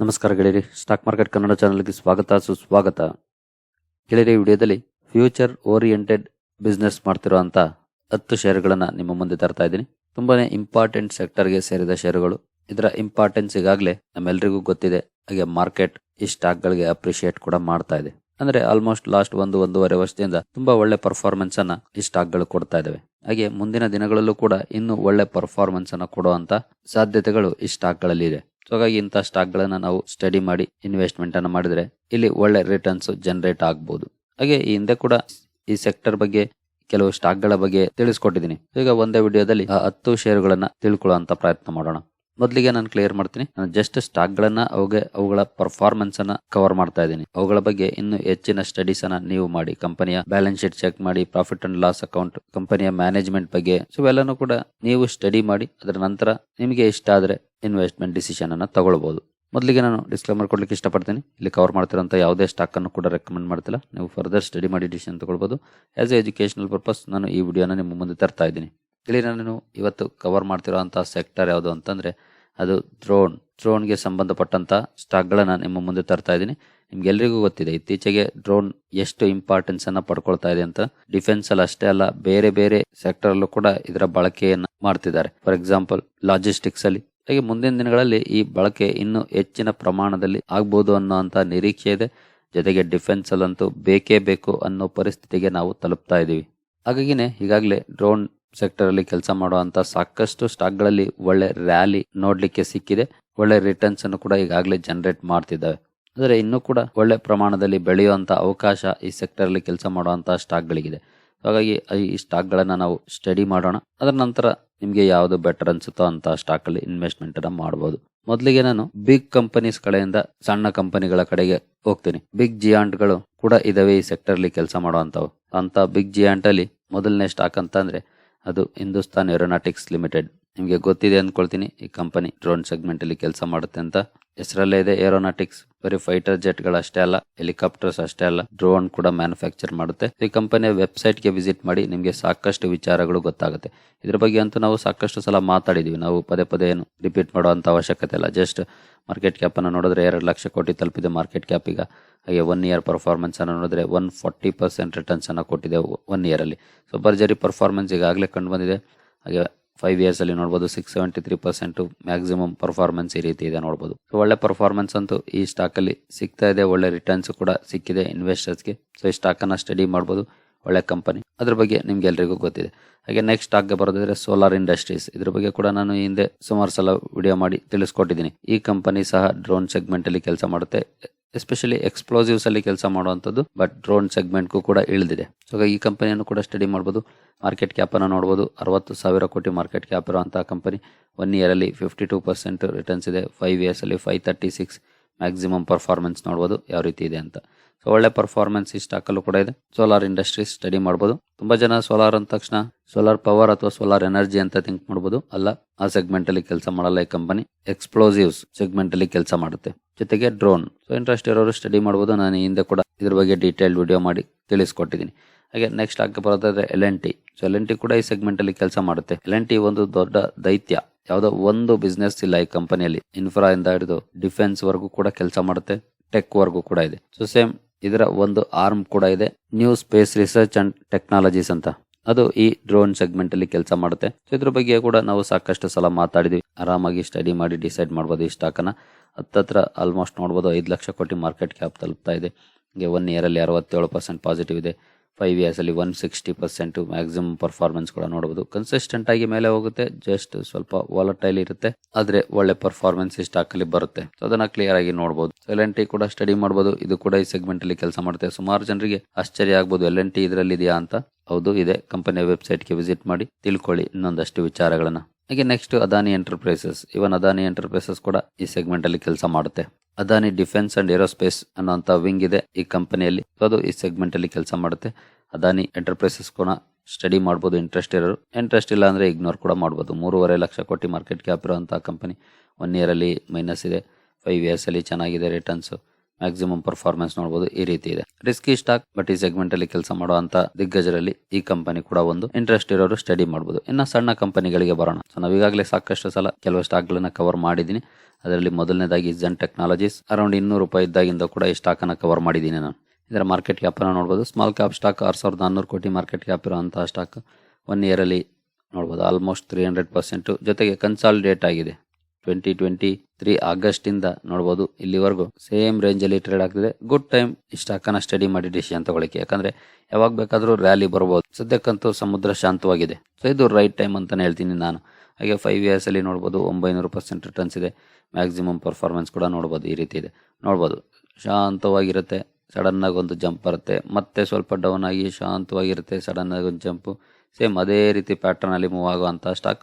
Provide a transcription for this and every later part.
ನಮಸ್ಕಾರ ಗೆಳೆಯರಿ, stock market Kannada ಚಾನಲ್ಗೆ ಸ್ವಾಗತ, ಸುಸ್ವಾಗತ. ಗೆಳೆಯರಿ ವಿಡಿಯೋದಲ್ಲಿ ಫ್ಯೂಚರ್ ಓರಿಯೆಂಟೆಡ್ ಬಿಸ್ನೆಸ್ ಮಾಡ್ತಿರುವಂತ ಹತ್ತು ಶೇರುಗಳನ್ನು ನಿಮ್ಮ ಮುಂದೆ ತರ್ತಾ ಇದ್ದೀನಿ. ತುಂಬಾನೇ ಇಂಪಾರ್ಟೆಂಟ್ ಸೆಕ್ಟರ್ಗೆ ಸೇರಿದ ಶೇರುಗಳು ಇದರ ಇಂಪಾರ್ಟೆನ್ಸ್ ಈಗಾಗಲೇ ನಮ್ಮೆಲ್ಲರಿಗೂ ಗೊತ್ತಿದೆ, ಹಾಗೆ ಮಾರ್ಕೆಟ್ ಈ ಸ್ಟಾಕ್ಗಳಿಗೆ ಅಪ್ರಿಷಿಯೇಟ್ ಕೂಡ ಮಾಡ್ತಾ ಇದೆ. ಅಂದ್ರೆ ಆಲ್ಮೋಸ್ಟ್ ಲಾಸ್ಟ್ ಒಂದು ಒಂದೂವರೆ ವರ್ಷದಿಂದ ತುಂಬಾ ಒಳ್ಳೆ ಪರ್ಫಾರ್ಮೆನ್ಸ್ ಅನ್ನ ಈ ಸ್ಟಾಕ್ಗಳು ಕೊಡ್ತಾ ಇದಾವೆ. ಹಾಗೆ ಮುಂದಿನ ದಿನಗಳಲ್ಲೂ ಕೂಡ ಇನ್ನೂ ಒಳ್ಳೆ ಪರ್ಫಾರ್ಮೆನ್ಸ್ ಅನ್ನ ಕೊಡುವಂತ ಸಾಧ್ಯತೆಗಳು ಈ ಸ್ಟಾಕ್ಗಳಲ್ಲಿ ಇದೆ. ಸೊ ಹಾಗಾಗಿ ಇಂಥ ಸ್ಟಾಕ್ಗಳನ್ನು ನಾವು ಸ್ಟಡಿ ಮಾಡಿ ಇನ್ವೆಸ್ಟ್ಮೆಂಟ್ ಮಾಡಿದರೆ ಇಲ್ಲಿ ಒಳ್ಳೆ ರಿಟರ್ನ್ಸ್ ಜನರೇಟ್ ಆಗ್ಬೋದು. ಹಾಗೆ ಈ ಹಿಂದೆ ಕೂಡ ಈ ಸೆಕ್ಟರ್ ಬಗ್ಗೆ ಕೆಲವು ಸ್ಟಾಕ್ಗಳ ಬಗ್ಗೆ ತಿಳಿಸ್ಕೊಟ್ಟಿದ್ದೀನಿ. ಈಗ ಒಂದೇ ವಿಡಿಯೋದಲ್ಲಿ ಹತ್ತು ಷೇರುಗಳನ್ನ ತಿಳ್ಕೊಳ್ಳುವಂತ ಪ್ರಯತ್ನ ಮಾಡೋಣ. ಮೊದಲಿಗೆ ನಾನು ಕ್ಲಿಯರ್ ಮಾಡ್ತೀನಿ. ನಾನು ಜಸ್ಟ್ ಸ್ಟಾಕ್ಗಳನ್ನ ಅವುಗೆ, ಅವುಗಳ ಪರ್ಫಾರ್ಮೆನ್ಸ್ ಅನ್ನ ಕವರ್ ಮಾಡ್ತಾ ಇದ್ದೀನಿ. ಅವುಗಳ ಬಗ್ಗೆ ಇನ್ನು ಹೆಚ್ಚಿನ ಸ್ಟಡೀಸ್ ಅನ್ನ ನೀವು ಮಾಡಿ. ಕಂಪನಿಯ ಬ್ಯಾಲೆನ್ಸ್ ಶೀಟ್ ಚೆಕ್ ಮಾಡಿ ಪ್ರಾಫಿಟ್ ಅಂಡ್ ಲಾಸ್ ಅಕೌಂಟ್ ಕಂಪನಿಯ ಮ್ಯಾನೇಜ್ಮೆಂಟ್ ಬಗ್ಗೆ. ಸೊ ಇವೆಲ್ಲನೂ ಕೂಡ ನೀವು ಸ್ಟಡಿ ಮಾಡಿ, ಅದರ ನಂತರ ನಿಮಗೆ ಇಷ್ಟ ಆದರೆ ಇನ್ವೆಸ್ಟ್ಮೆಂಟ್ ಡಿಸಿಷನ್ ಅನ್ನ ತಗೊಳ್ಬಹುದು ಮೊದಲಿಗೆ ನಾನು ಡಿಸ್ಕ್ಲೇಮರ್ ಕೊಡ್ಲಿಕ್ಕೆ ಇಷ್ಟಪಡ್ತೀನಿ. ಇಲ್ಲಿ ಕವರ್ ಮಾಡ್ತಿರೋಂಥ ಯಾವುದೇ ಸ್ಟಾಕ್ ಅನ್ನು ಕೂಡ ರೆಕಮೆಂಡ್ ಮಾಡ್ತಿಲ್ಲ. ನೀವು ಫರ್ದರ್ ಸ್ಟಡಿ ಮಾಡಿ ಡಿಸಿಷನ್ ತಗೊಳ್ಬಹುದು ಆಸ್ ಎ ಎಜುಕೇಶನಲ್ ಪರ್ಪಸ್ ನಾನು ಈ ವಿಡಿಯೋನ ನಿಮ್ಮ ಮುಂದೆ ತರ್ತಾ ಇದ್ದೀನಿ. ಇಲ್ಲಿ ನಾನು ಇವತ್ತು ಕವರ್ ಮಾಡ್ತಿರೋವಂಥ ಸೆಕ್ಟರ್ ಯಾವುದು ಅಂತಂದ್ರೆ, ಅದು ಡ್ರೋನ್ ಡ್ರೋನ್ಗೆ ಸಂಬಂಧಪಟ್ಟಂತ ಸ್ಟಾಕ್ಗಳನ್ನ ನಿಮ್ಮ ಮುಂದೆ ತರ್ತಾ ಇದ್ದೀನಿ. ನಿಮ್ಗೆಲ್ರಿಗೂ ಗೊತ್ತಿದೆ, ಇತ್ತೀಚೆಗೆ ಡ್ರೋನ್ ಎಷ್ಟು ಇಂಪಾರ್ಟೆನ್ಸ್ ಅನ್ನ ಪಡ್ಕೊಳ್ತಾ ಇದೆ ಅಂತ. ಡಿಫೆನ್ಸ್ ಅಲ್ಲಿ ಅಷ್ಟೇ ಅಲ್ಲ, ಬೇರೆ ಬೇರೆ ಸೆಕ್ಟರ್ ಅಲ್ಲೂ ಕೂಡ ಇದರ ಬಳಕೆಯನ್ನು ಮಾಡ್ತಿದ್ದಾರೆ. ಫಾರ್ ಎಕ್ಸಾಂಪಲ್ ಲಾಜಿಸ್ಟಿಕ್ಸ್ ಅಲ್ಲಿ. ಹಾಗೆ ಮುಂದಿನ ದಿನಗಳಲ್ಲಿ ಈ ಬಳಕೆ ಇನ್ನೂ ಹೆಚ್ಚಿನ ಪ್ರಮಾಣದಲ್ಲಿ ಆಗ್ಬೋದು ಅನ್ನೋಂಥ ನಿರೀಕ್ಷೆ ಇದೆ. ಜೊತೆಗೆ ಡಿಫೆನ್ಸ್ ಅಲ್ಲಂತೂ ಬೇಕೇ ಬೇಕು ಅನ್ನೋ ಪರಿಸ್ಥಿತಿಗೆ ನಾವು ತಲುಪ್ತಾ ಇದೀವಿ. ಹಾಗಾಗಿನೇ, ಈಗಾಗಲೇ ಡ್ರೋನ್ ಸೆಕ್ಟರ್ ಅಲ್ಲಿ ಕೆಲಸ ಮಾಡುವಂತ ಸಾಕಷ್ಟು ಸ್ಟಾಕ್ಗಳಲ್ಲಿ ಒಳ್ಳೆ ರ್ಯಾಲಿ ನೋಡಲಿಕ್ಕೆ ಸಿಕ್ಕಿದೆ. ಒಳ್ಳೆ ರಿಟರ್ನ್ಸ್ ಅನ್ನು ಕೂಡ ಈಗಾಗಲೇ ಜನರೇಟ್ ಮಾಡ್ತಿದ್ದಾವೆ. ಆದರೆ ಇನ್ನೂ ಕೂಡ ಒಳ್ಳೆ ಪ್ರಮಾಣದಲ್ಲಿ ಬೆಳೆಯುವಂಥ ಅವಕಾಶ ಈ ಸೆಕ್ಟರ್ ಅಲ್ಲಿ ಕೆಲಸ ಮಾಡುವಂಥ ಸ್ಟಾಕ್ಗಳಿಗಿದೆ. ಹಾಗಾಗಿ ಈ ಸ್ಟಾಕ್ಗಳನ್ನು ನಾವು ಸ್ಟಡಿ ಮಾಡೋಣ. ಅದರ ನಂತರ ನಿಮಗೆ ಯಾವುದು ಬೆಟರ್ ಅನ್ಸುತ್ತೋ ಅಂತ ಸ್ಟಾಕ್ ಅಲ್ಲಿ ಇನ್ವೆಸ್ಟ್ಮೆಂಟ್ ಅನ್ನ ಮಾಡಬಹುದು ಮೊದಲಿಗೆ ನಾನು ಬಿಗ್ ಕಂಪನೀಸ್ ಕಡೆಯಿಂದ ಸಣ್ಣ ಕಂಪನಿಗಳ ಕಡೆಗೆ ಹೋಗ್ತೀನಿ. ಬಿಗ್ ಜಿಯಾಂಟ್ಗಳು ಕೂಡ ಇದಾವೆ ಈ ಸೆಕ್ಟರ್ ಅಲ್ಲಿ ಕೆಲಸ ಮಾಡುವಂಥವು ಅಂತ ಬಿಗ್ ಜಿಯಾಂಟಲ್ಲಿ ಮೊದಲನೇ ಸ್ಟಾಕ್ ಅಂತ ಅಂದ್ರೆ ಅದು ಹಿಂದೂಸ್ತಾನ್ ಏರೋನಾಟಿಕ್ಸ್ ಲಿಮಿಟೆಡ್. ನಿಮಗೆ ಗೊತ್ತಿದೆ ಅಂದ್ಕೊಳ್ತೀನಿ ಈ ಕಂಪನಿ ಡ್ರೋನ್ ಸೆಗ್ಮೆಂಟಲ್ಲಿ ಕೆಲಸ ಮಾಡುತ್ತೆ ಅಂತ. ಹೆಸರಲ್ಲೇ ಇದೆ ಏರೋನಾಟಿಕ್ಸ್ ಬರೀ ಫೈಟರ್ ಜೆಟ್ಗಳು ಅಷ್ಟೇ ಅಲ್ಲ ಹೆಲಿಕಾಪ್ಟರ್ಸ್ ಅಷ್ಟೇ ಅಲ್ಲ ಡ್ರೋನ್ ಕೂಡ ಮ್ಯಾನುಫ್ಯಾಕ್ಚರ್ ಮಾಡುತ್ತೆ. ಈ ಕಂಪನಿಯ ವೆಬ್ಸೈಟ್ಗೆ ವಿಸಿಟ್ ಮಾಡಿ ನಿಮಗೆ ಸಾಕಷ್ಟು ವಿಚಾರಗಳು ಗೊತ್ತಾಗುತ್ತೆ. ಇದ್ರ ಬಗ್ಗೆ ಅಂತೂ ನಾವು ಸಾಕಷ್ಟು ಸಲ ಮಾತಾಡಿದೀವಿ, ನಾವು ಪದೇ ಪದೇ ಏನು ರಿಪೀಟ್ ಮಾಡುವಂಥ ಅವಶ್ಯಕತೆ ಇಲ್ಲ. ಜಸ್ಟ್ ಮಾರ್ಕೆಟ್ ಕ್ಯಾಪನ್ನು ನೋಡಿದ್ರೆ ಎರಡು ಲಕ್ಷ ಕೋಟಿ ತಲುಪಿದೆ ಮಾರ್ಕೆಟ್ ಕ್ಯಾಪ್ ಈಗ. ಹಾಗೆ ಒನ್ ಇಯರ್ ಪರ್ಫಾರ್ಮೆನ್ಸ್ ಅನ್ನು ನೋಡಿದ್ರೆ ಒನ್ ಫಾರ್ಟಿ ಪರ್ಸೆಂಟ್ ರಿಟರ್ನ್ಸ್ ಅನ್ನು ಕೊಟ್ಟಿದೆ ಒನ್ ಇಯರಲ್ಲಿ ಸೊ ಭರ್ಜರಿ ಪರ್ಫಾರ್ಮೆನ್ಸ್ ಈಗಾಗಲೇ ಕಂಡು ಬಂದಿದೆ. ಹಾಗೆ ಫೈವ್ ಇಯರ್ಸ್ ಅಲ್ಲಿ ನೋಡಬಹುದು six seventy three percent maximum performance ಈ ರೀತಿ ಇದೆ ನೋಡಬಹುದು ಒಳ್ಳೆ ಪರ್ಫಾರ್ಮೆನ್ಸ್ ಅಂತೂ ಈ ಸ್ಟಾಕ್ ಅಲ್ಲಿ ಸಿಗ್ತಾ ಇದೆ, ಒಳ್ಳೆ ರಿಟರ್ನ್ಸ್ ಕೂಡ ಸಿಕ್ಕಿದೆ ಇನ್ವೆಸ್ಟರ್ಸ್ಗೆ ಸೊ ಈ ಸ್ಟಾಕ್ ಅನ್ನ ಸ್ಟಡಿ ಮಾಡಬಹುದು ಒಳ್ಳೆ ಕಂಪನಿ ಅದ್ರ ಬಗ್ಗೆ ನಿಮ್ಗೆ ಎಲ್ರಿಗೂ ಗೊತ್ತಿದೆ. ಹಾಗೆ ನೆಕ್ಸ್ಟ್ ಸ್ಟಾಕ್ಗೆ ಬರೋದಿದ್ರೆ ಸೋಲಾರ್ ಇಂಡಸ್ಟ್ರೀಸ್ ಇದ್ರ ಬಗ್ಗೆ ಕೂಡ ನಾನು ಹಿಂದೆ ಸುಮಾರು ಸಲ ವಿಡಿಯೋ ಮಾಡಿ ತಿಳಿಸ್ಕೊಟ್ಟಿದ್ದೀನಿ. ಈ ಕಂಪನಿ ಸಹ ಡ್ರೋನ್ ಸೆಗ್ಮೆಂಟ್ ಅಲ್ಲಿ ಕೆಲಸ ಮಾಡುತ್ತೆ. ಎಸ್ಪೆಷಲಿ ಎಕ್ಸ್ಪ್ಲೋಸಿವ್ಸ್ ಅಲ್ಲಿ ಕೆಲಸ ಮಾಡುವಂಥದ್ದು ಬಟ್ ಡ್ರೋನ್ ಸೆಗ್ಮೆಂಟ್ಗೂ ಕೂಡ ಇಳಿದಿದೆ. ಸೊ ಈ ಕಂಪನಿಯನ್ನು ಕೂಡ ಸ್ಟಡಿ ಮಾಡ್ಬೋದು. ಮಾರ್ಕೆಟ್ ಕ್ಯಾಪ್ ಅನ್ನು ನೋಡಬಹುದು ಅರವತ್ತು ಸಾವಿರ ಕೋಟಿ ಮಾರ್ಕೆಟ್ ಕ್ಯಾಪ್ ಇರುವಂತಹ ಕಂಪನಿ. ಒನ್ ಇಯರ್ ಅಲ್ಲಿ ಫಿಫ್ಟಿ ಟೂ ಪರ್ಸೆಂಟ್ ರಿಟರ್ನ್ಸ್ ಇದೆ. ಫೈವ್ ಇಯರ್ಸ್ ಅಲ್ಲಿ five thirty six maximum performance ನೋಡ್ಬೋದು. ಯಾವ ರೀತಿ ಇದೆ ಅಂತ. ಸೊ ಒಳ್ಳೆ ಪರ್ಫಾರ್ಮೆನ್ಸ್ ಈ ಸ್ಟಾಕ್ ಅಲ್ಲೂ ಕೂಡ ಇದೆ. ಸೋಲಾರ್ ಇಂಡಸ್ಟ್ರೀಸ್ ಸ್ಟಡಿ ಮಾಡಬಹುದು ತುಂಬಾ ಜನ ಸೋಲಾರ್ ಅಂದ ತಕ್ಷಣ ಸೋಲಾರ್ ಪವರ್ ಅಥವಾ ಸೋಲಾರ್ ಎನರ್ಜಿ ಅಂತ ಥಿಂಕ್ ಮಾಡಬಹುದು ಅಲ್ಲ, ಆ ಸೆಗ್ಮೆಂಟ್ ಅಲ್ಲಿ ಕೆಲಸ ಮಾಡಲ್ಲ ಈ ಕಂಪನಿ ಎಕ್ಸ್ಪ್ಲೋಸಿವ್ಸ್ ಸೆಗ್ಮೆಂಟ್ ಅಲ್ಲಿ ಕೆಲಸ ಮಾಡುತ್ತೆ. ಜೊತೆಗೆ ಡ್ರೋನ್ ಸೊ ಇಂಟ್ರೆಸ್ಟ್ ಇರೋರು ಸ್ಟಡಿ ಮಾಡಬಹುದು ನಾನು ಹಿಂದೆ ಕೂಡ ಇದ್ರ ಬಗ್ಗೆ ಡೀಟೇಲ್ ವಿಡಿಯೋ ಮಾಡಿ ತಿಳಿಸ್ಕೊಟ್ಟಿದ್ದೀನಿ. ಹಾಗೆ ನೆಕ್ಸ್ಟ್ ಆಗಿ ಬರೋದಾದ್ರೆ L N T so L N T ಕೂಡ ಈ ಸೆಗ್ಮೆಂಟ್ ಅಲ್ಲಿ ಕೆಲಸ ಮಾಡುತ್ತೆ. ಎಲ್ ಎನ್ ಟಿ ಒಂದು ದೊಡ್ಡ ದೈತ್ಯ. ಯಾವುದೋ ಒಂದು ಬಿಸ್ನೆಸ್ ಇಲ್ಲ ಈ ಕಂಪನಿಯಲ್ಲಿ ಇನ್ಫ್ರಾ ಇಂದ ಹಿಡಿದು ಡಿಫೆನ್ಸ್ ವರ್ಗೂ ಕೂಡ ಕೆಲಸ ಮಾಡುತ್ತೆ. ಟೆಕ್ ವರ್ಗೂ ಕೂಡ ಇದೆ. ಸೊ ಸೇಮ್ ಇದರ ಒಂದು ಆರ್ಮ್ ಕೂಡ ಇದೆ. New space research and technologies ಅಂತ. ಅದು ಈ ಡ್ರೋನ್ ಸೆಗ್ಮೆಂಟ್ ಅಲ್ಲಿ ಕೆಲಸ ಮಾಡುತ್ತೆ. ಸೊ ಇದ್ರ ಬಗ್ಗೆ ಕೂಡ ನಾವು ಸಾಕಷ್ಟು ಸಲ ಮಾತಾಡಿದ್ವಿ. ಆರಾಮಾಗಿ ಸ್ಟಡಿ ಮಾಡಿ ಡಿಸೈಡ್ ಮಾಡ್ಬೋದು ಈ ಸ್ಟಾಕ್ ಅನ್ನ. ಹತ್ತತ್ರ ಆಲ್ಮೋಸ್ಟ್ ನೋಡ್ಬೋದು ಐದು ಲಕ್ಷ ಕೋಟಿ ಮಾರ್ಕೆಟ್ ಕ್ಯಾಪ್ ತಲುಪ್ತಾ ಇದೆ. ಒನ್ ಇಯರ್ ಅಲ್ಲಿ ಅರವತ್ತೇಳು ಪರ್ಸೆಂಟ್ ಪಾಸಿಟಿವ್ ಇದೆ. ಫೈವ್ ಇಯರ್ಸ್ ಅಲ್ಲಿ one sixty percent maximum performance ಕೂಡ ನೋಡಬಹುದು ಕನ್ಸಿಸ್ಟೆಂಟ್ ಆಗಿ ಮೇಲೆ ಹೋಗುತ್ತೆ ಜಸ್ಟ್ ಸ್ವಲ್ಪ ವಾಲಟೈಲ್ ಇರುತ್ತೆ, ಆದ್ರೆ ಒಳ್ಳೆ ಪರ್ಫಾರ್ಮೆನ್ಸ್ ಈ ಸ್ಟಾಕ್ ಅಲ್ಲಿ ಬರುತ್ತೆ ಅದನ್ನ ಕ್ಲಿಯರ್ ಆಗಿ ನೋಡಬಹುದು ಎಲ್ ಟಿ ಕೂಡ ಸ್ಟಡಿ ಮಾಡಬಹುದು ಇದು ಕೂಡ ಈ ಸೆಗ್ಮೆಂಟ್ ಅಲ್ಲಿ ಕೆಲಸ ಮಾಡುತ್ತೆ ಸುಮಾರು ಜನರಿಗೆ ಆಶ್ಚರ್ಯ ಆಗ್ಬೋದು ಎಲ್ ಎನ್ ಟಿ ಇದರಲ್ಲಿ ಇದೆಯಾ ಅಂತ. ಹೌದು, ಇದೆ. ಕಂಪನಿಯ ವೆಬ್ಸೈಟ್ಗೆ ವಿಸಿಟ್ ಮಾಡಿ ತಿಳ್ಕೊಳ್ಳಿ ಇನ್ನೊಂದಷ್ಟು ವಿಚಾರಗಳನ್ನ. ಹಾಗೆ next Adani enterprises even Adani enterprises ಕೂಡ ಈ ಸೆಗ್ಮೆಂಟ್ ಅಲ್ಲಿ ಕೆಲಸ ಮಾಡುತ್ತೆ. ಅದಾನಿ ಡಿಫೆನ್ಸ್ ಅಂಡ್ ಏರೋಸ್ಪೇಸ್ ಅನ್ನೋಂಥ ವಿಂಗ್ ಇದೆ ಈ ಕಂಪನಿಯಲ್ಲಿ ಅದು ಈ ಸೆಗ್ಮೆಂಟ್ ಅಲ್ಲಿ ಕೆಲಸ ಮಾಡುತ್ತೆ. ಅದಾನಿ ಎಂಟರ್ಪ್ರೈಸಸ್ ಕೂಡ ಸ್ಟಡಿ ಮಾಡ್ಬೋದು ಇಂಟ್ರೆಸ್ಟ್ ಇರೋರು. ಇಂಟ್ರೆಸ್ಟ್ ಇಲ್ಲ ಅಂದರೆ ಇಗ್ನೋರ್ ಕೂಡ ಮಾಡ್ಬೋದು. ಮೂರುವರೆ ಲಕ್ಷ ಕೋಟಿ ಮಾರ್ಕೆಟ್ ಕ್ಯಾಪ್ ಇರುವಂಥ ಕಂಪನಿ ಒನ್ ಇಯರಲ್ಲಿ ಮೈನಸ್ ಇದೆ. ಫೈವ್ ಇಯರ್ಸಲ್ಲಿ ಚೆನ್ನಾಗಿದೆ ರಿಟರ್ನ್ಸ್ ಮ್ಯಾಕ್ಸಿಮಮ್ ಪರ್ಫಾರ್ಮೆನ್ಸ್ ನೋಡಬಹುದು ಈ ರೀತಿ ಇದೆ. ರಿಸ್ಕಿ ಸ್ಟಾಕ್ ಬಟ್ ಈ ಸೆಗ್ಮೆಂಟ್ ಅಲ್ಲಿ ಕೆಲಸ ಮಾಡುವಂತ ದಿಗ್ಗಜರಲ್ಲಿ ಈ ಕಂಪನಿ ಕೂಡ ಒಂದು ಇಂಟ್ರೆಸ್ಟ್ ಇರೋರು ಸ್ಟಡಿ ಮಾಡಬಹುದು ಇನ್ನ ಸಣ್ಣ ಕಂಪನಿಗಳಿಗೆ ಬರೋಣ. ಸೊ ನಾವು ಈಗಾಗಲೇ ಸಾಕಷ್ಟು ಸಲ ಕೆಲವು ಸ್ಟಾಕ್ ಗಳನ್ನ ಕವರ್ ಮಾಡಿದ್ದೀನಿ. ಅದರಲ್ಲಿ ಮೊದಲನೇದಾಗಿ ಜನ್ ಟೆಕ್ನಾಲಜೀಸ್ ಅರೌಂಡ್ ಇನ್ನೂರು ರೂಪಾಯಿ ಇದ್ದಾಗಿಂದ ಕೂಡ ಈ ಸ್ಟಾಕ್ ಅನ್ನ ಕವರ್ ಮಾಡಿದ್ದೀನಿ ನಾನು. ಇದರ ಮಾರ್ಕೆಟ್ ಕ್ಯಾಪ್ ಅನ್ನು ನೋಡಬಹುದು ಸ್ಮಾಲ್ ಕ್ಯಾಪ್ ಸ್ಟಾಕ್ ಆರು ಸಾವಿರದ ನಾನ್ನೂರು ಕೋಟಿ ಮಾರ್ಕೆಟ್ ಕ್ಯಾಪ್ ಇರುವಂತಹ ಸ್ಟಾಕ್ ಒನ್ ಇಯರ್ ಅಲ್ಲಿ ನೋಡಬಹುದು ಆಲ್ಮೋಸ್ಟ್ ತ್ರೀ ಹಂಡ್ರೆಡ್ ಪರ್ಸೆಂಟ್ ಜೊತೆಗೆ ಕನ್ಸಾಲಿಡೇಟ್ ಆಗಿದೆ. ಟ್ವೆಂಟಿ ಟ್ವೆಂಟಿ ತ್ರೀ ಆಗಸ್ಟ್ ಇಂದ ನೋಡಬಹುದು ಇಲ್ಲಿವರೆಗೂ ಸೇಮ್ ರೇಂಜ್ ಅಲ್ಲಿ ಟ್ರೇಡ್ ಆಗ್ತಿದೆ ಗುಡ್ ಟೈಮ್ ಸ್ಟಾಕ್ ಸ್ಟಡಿ ಮಾಡಿ ಡಿಸಿಷನ್ ತಗೊಳ್ಳಿಕ್ಕೆ. ಯಾಕಂದ್ರೆ ಯಾವಾಗ ಬೇಕಾದ್ರೂ ರ್ಯಾಲಿ ಬರಬಹುದು ಸದ್ಯಕ್ಕಂತೂ ಸಮುದ್ರ ಶಾಂತವಾಗಿದೆ. ಸೊ ಇದು ರೈಟ್ ಟೈಮ್ ಅಂತಾನೆ ಹೇಳ್ತೀನಿ ನಾನು. ಹಾಗೆ ಫೈವ್ ಇಯರ್ಸ್ ಅಲ್ಲಿ ನೋಡಬಹುದು ಒಂಬೈನೂರು ಪರ್ಸೆಂಟ್ ರಿಟರ್ನ್ಸ್ ಇದೆ. ಮ್ಯಾಕ್ಸಿಮಮ್ ಪರ್ಫಾರ್ಮೆನ್ಸ್ ಕೂಡ ನೋಡಬಹುದು ಈ ರೀತಿ ಇದೆ. ನೋಡಬಹುದು ಶಾಂತವಾಗಿರುತ್ತೆ. ಸಡನ್ ಆಗಿ ಒಂದು ಜಂಪ್ ಬರುತ್ತೆ. ಮತ್ತೆ ಸ್ವಲ್ಪ ಡೌನ್ ಆಗಿ ಶಾಂತವಾಗಿರುತ್ತೆ. ಸಡನ್ ಆಗಿ ಒಂದು ಜಂಪ್ ಸೇಮ್ ಅದೇ ರೀತಿ ಪ್ಯಾಟರ್ನ್ ಅಲ್ಲಿ ಮೂವ್ ಆಗುವಂತ ಸ್ಟಾಕ್